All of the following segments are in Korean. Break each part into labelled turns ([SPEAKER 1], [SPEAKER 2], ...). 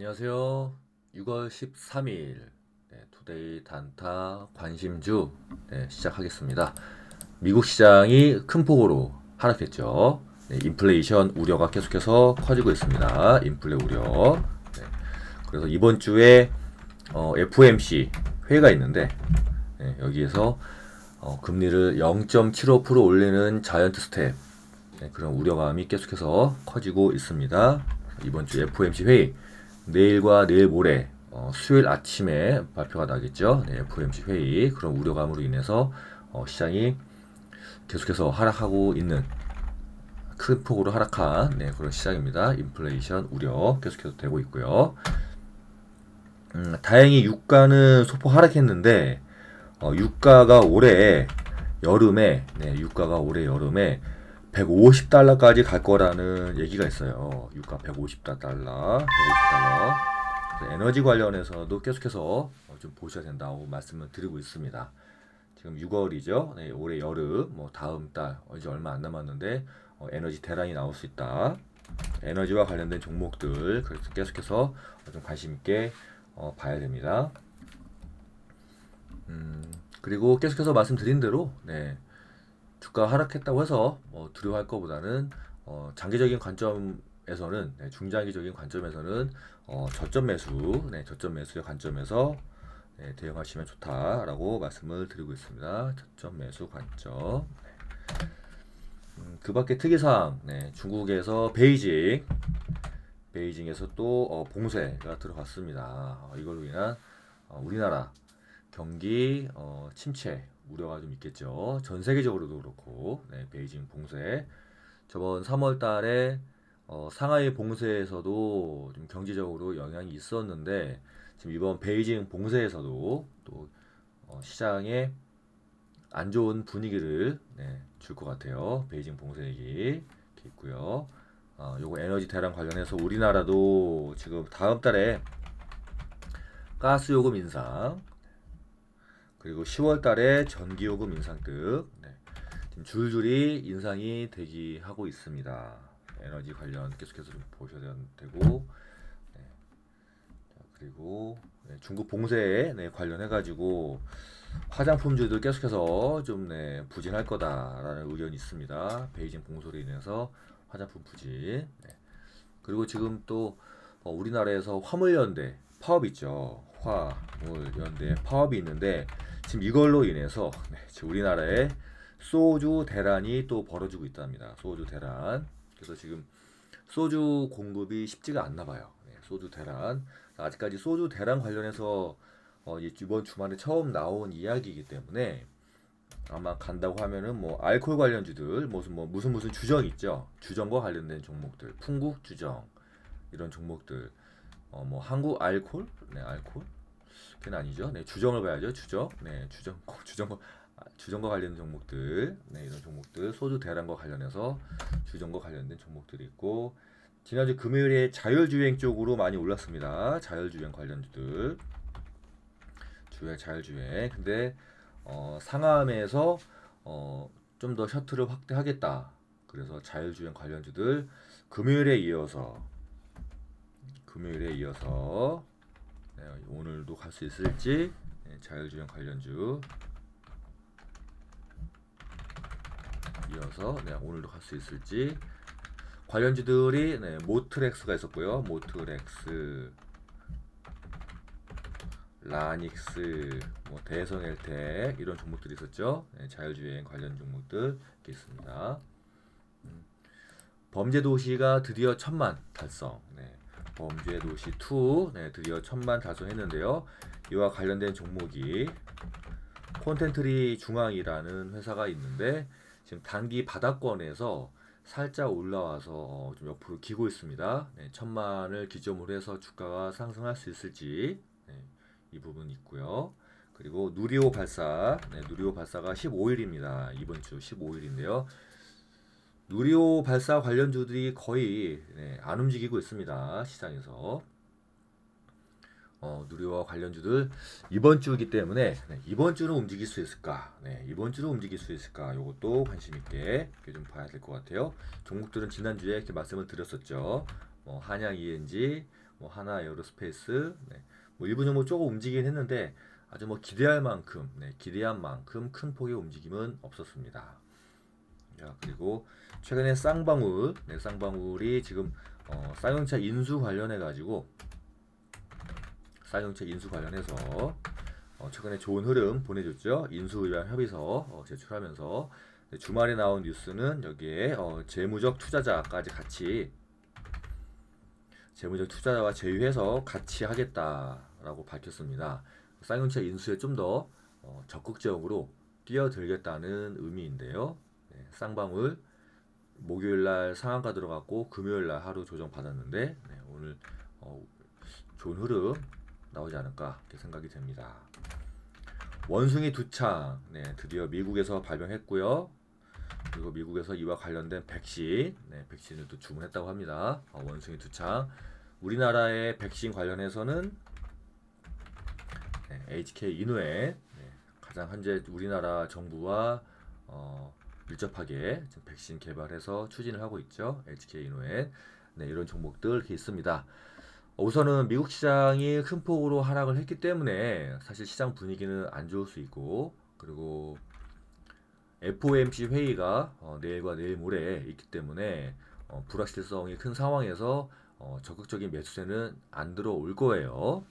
[SPEAKER 1] 안녕하세요. 6월 13일 네, 투데이 단타 관심주 네, 시작하겠습니다. 미국 시장이 큰 폭으로 하락했죠. 네, 인플레이션 우려가 계속해서 커지고 있습니다. 인플레 우려. 네, 그래서 이번 주에 어, FOMC 회의가 있는데 네, 여기에서 어, 금리를 0.75% 올리는 자이언트 스텝 네, 그런 우려감이 계속해서 커지고 있습니다. 이번 주 FOMC 회의 내일과 내일 모레 어, 수요일 아침에 발표가 나겠죠. 네, FOMC 회의 그런 우려감으로 인해서 어, 시장이 계속해서 하락하고 있는 큰 폭으로 하락한 네, 그런 시장입니다. 인플레이션 우려 계속해서 되고 있고요. 음, 다행히 유가는 소폭 하락했는데 어, 유가가 올해 여름에 네, 유가가 올해 여름에 150달러까지 갈 거라는 얘기가 있어요. 유가 150달러, 150달러. 에너지 관련해서도 계속해서 어, 좀 보셔야 된다고 말씀을 드리고 있습니다. 지금 6월이죠. 네, 올해 여름, 뭐 다음 달 이제 얼마 안 남았는데 어, 에너지 대란이 나올 수 있다. 에너지와 관련된 종목들 그래서 계속해서 어, 좀 관심 있게 어, 봐야 됩니다. 음, 그리고 계속해서 말씀드린 대로 네, 주가 하락했다고 해서 뭐 두려워할 것보다는 어, 장기적인 관점에서는 네, 중장기적인 관점에서는 어, 저점 매수, 네, 저점 매수의 관점에서 네, 대응하시면 좋다라고 말씀을 드리고 있습니다. 저점 매수 관점. 네. 음, 그밖에 특이사항, 네, 중국에서 베이징, 베이징에서 또 어, 봉쇄가 들어갔습니다. 어, 이걸로 인한 어, 우리나라 경기 어, 침체 우려가 좀 있겠죠. 전 세계적으로도 그렇고 네, 베이징 봉쇄 저번 3월 달에 어, 상하이 봉쇄에서도 좀 경제적으로 영향이 있었는데 지금 이번 베이징 봉쇄에서도 또 어, 시장에 안 좋은 분위기를 네, 줄 것 같아요. 베이징 봉쇄 얘기 있고요. 어, 요거 에너지 대란 관련해서 우리나라도 지금 다음 달에 가스 요금 인상 그리고 10월 달에 전기요금 인상 등 네, 지금 줄줄이 인상이 대기하고 있습니다. 에너지 관련 계속해서 좀 보셔야 되고 네. 자, 그리고 네, 중국 봉쇄에 네, 관련해 가지고 화장품주들 계속해서 좀 네, 부진할 거다라는 의견이 있습니다. 베이징 봉쇄로 인해서 화장품 부진. 네. 그리고 지금 또 어, 우리나라에서 화물연대 파업 있죠. 화 물 연대 파업이 있는데 지금 이걸로 인해서 네, 지금 우리나라에 소주 대란이 또 벌어지고 있답니다. 소주 대란. 그래서 지금 소주 공급이 쉽지가 않나 봐요. 네, 소주 대란. 아직까지 소주 대란 관련해서 어, 이번 주말에 처음 나온 이야기이기 때문에 아마 간다고 하면은 뭐 알코올 관련주들 무슨 뭐 무슨 무슨 주정 있죠. 주정과 관련된 종목들, 풍국 주정 이런 종목들. 어 뭐 한국 알콜? 네, 알콜. 그건 아니죠. 네, 주정을 봐야죠. 주정. 네, 주정. 주정과 아, 주정과 관련된 종목들. 네, 이런 종목들. 소주 대란과 관련해서 주정과 관련된 종목들이 있고 지난주 금요일에 자율주행 쪽으로 많이 올랐습니다. 자율주행 관련주들. 주행 자율주행. 근데 어, 상암에서 어, 좀 더 셔틀을 확대하겠다. 그래서 자율주행 관련주들 금요일에 이어서 금요일에 이어서 네, 오늘도 갈 수 있을지 네, 자율주행 관련주 이어서 네, 오늘도 갈 수 있을지 관련주들이 네, 모트렉스가 있었고요. 모트렉스, 라닉스, 뭐 대성 엘텍 이런 종목들이 있었죠. 네, 자율주행 관련 종목들 있습니다. 음, 범죄 도시가 드디어 천만 달성. 네, 범죄 도시 2 네, 드디어 천만 달성했는데요. 이와 관련된 종목이 콘텐트리 중앙이라는 회사가 있는데 지금 단기 바닥권에서 살짝 올라와서 어, 좀 옆으로 기고 있습니다. 네, 천만을 기점으로 해서 주가가 상승할 수 있을지 네, 이 부분 있고요. 그리고 누리호 발사, 네, 누리호 발사가 15일입니다. 이번 주 15일인데요. 누리호 발사 관련주들이 거의 네, 안 움직이고 있습니다. 시장에서. 어, 누리호와 관련주들 이번 주이기 때문에 네, 이번 주는 움직일 수 있을까? 네, 이번 주는 움직일 수 있을까? 이것도 관심 있게 좀 봐야 될 것 같아요. 종목들은 지난주에 이렇게 말씀을 드렸었죠. 뭐 한양 ENG, 뭐 하나 에어로스페이스, 네, 뭐 일부 종목 조금 움직이긴 했는데 아주 뭐 기대할 만큼, 네, 기대한 만큼 큰 폭의 움직임은 없었습니다. 자, 그리고 최근에 쌍방울, 네, 쌍방울이 지금 어, 쌍용차 인수 관련해 가지고 쌍용차 인수 관련해서 어, 최근에 좋은 흐름 보내줬죠. 인수 의뢰 협의서 어, 제출하면서 네, 주말에 나온 뉴스는 여기에 어, 재무적 투자자까지 같이 재무적 투자자와 제휴해서 같이 하겠다라고 밝혔습니다. 쌍용차 인수에 좀더 어, 적극적으로 뛰어들겠다는 의미인데요. 네, 쌍방울 목요일 날 상한가 들어갔고 금요일 날 하루 조정 받았는데 네, 오늘 어, 좋은 흐름 나오지 않을까 이렇게 생각이 됩니다. 원숭이 두창 네, 드디어 미국에서 발병했고요. 그리고 미국에서 이와 관련된 백신, 네, 백신을 또 주문했다고 합니다. 어, 원숭이 두창. 우리나라의 백신 관련해서는 네, HK 인후에 네, 가장 현재 우리나라 정부와 어, 밀접하게 백신 개발해서 추진을 하고 있죠. HK 인후에 네, 이런 종목들 이렇게 있습니다. 어, 우선은 미국 시장이 큰 폭으로 하락을 했기 때문에 사실 시장 분위기는 안 좋을 수 있고 그리고 FOMC 회의가 어, 내일과 내일 모레 있기 때문에 어, 불확실성이 큰 상황에서 어, 적극적인 매수세는 안 들어올 거예요.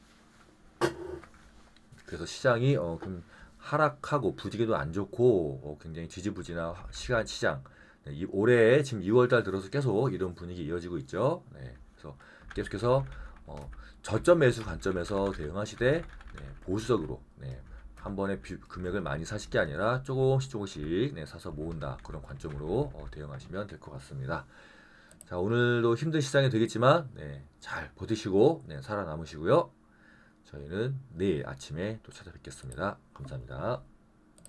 [SPEAKER 1] 그래서 시장이 어, 좀 하락하고 부지기도 안 좋고 어, 굉장히 지지부진한 하- 시간 시장. 네, 이 올해 지금 2월달 들어서 계속 이런 분위기 이어지고 있죠. 네, 그래서 계속해서 어, 저점 매수 관점에서 대응하시되 네, 보수적으로 네, 한 번에 비- 금액을 많이 사실 게 아니라 조금씩 조금씩 네, 사서 모은다 그런 관점으로 어, 대응하시면 될 것 같습니다. 자 오늘도 힘든 시장이 되겠지만 네, 잘 버티시고 네, 살아남으시고요. 저희는 내일 아침에 또 찾아뵙겠습니다. 감사합니다.